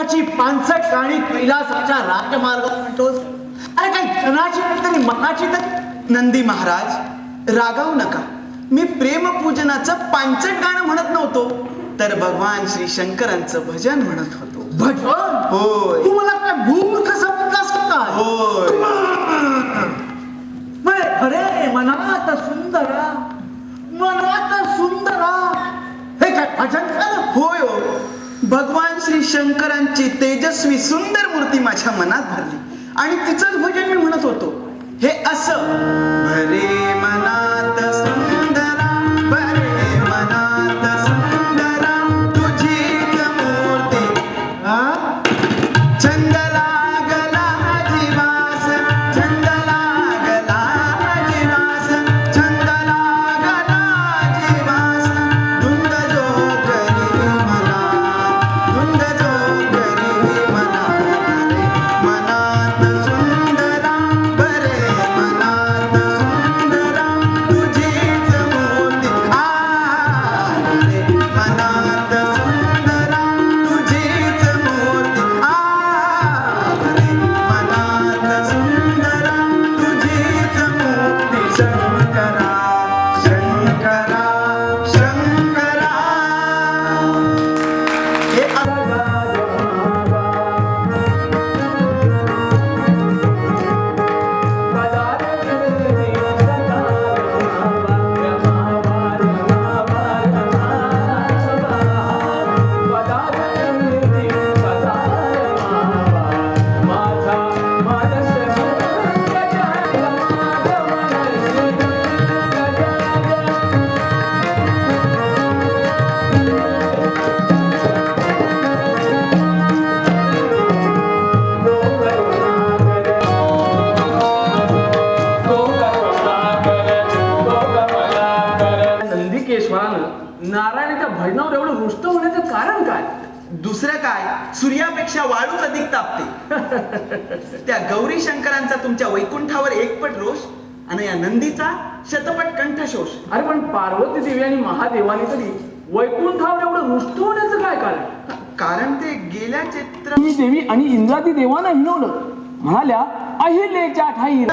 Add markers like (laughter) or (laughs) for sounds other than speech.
कुणाची पानसट गाणी कैलासाच्या राजमार्गावर म्हणतोस अरे काही जनाची तरी मनाची तर. नंदी महाराज रागावू नका. मी प्रेमपूजनाचं पांचट गाणं म्हणत नव्हतो तर भगवान श्री शंकरांचं भजन म्हणत होतो. भजन? होय. तू मला काय मूर्ख समजलास का होय. अरे मनात सुंदरा मनात सुंदरा. हे काय भजन होय. भगवान श्री शंकरांची तेजस्वी सुंदर मूर्ती माझ्या मनात भरली. आणि तिचंच भजन मी नारायणाच्या भजनावर एवढं रुष्ट होण्याचं कारण काय? दुसरं काय? सूर्यापेक्षा वाळूच अधिक तापते. (laughs) त्या गौरी शंकरांचा तुमच्या वैकुंठावर एकपट रोष आणि या नंदीचा शतपट कंठशोष. अरे पण पार्वती देवी आणि महादेवानी तरी वैकुंठावर एवढं रुष्ट होण्याचं काय कारण? कारण ते गेल्या चित्र देवी आणि इंद्रादी देवानं हिनवलं म्हणाल्या अहिलेच्या ठाई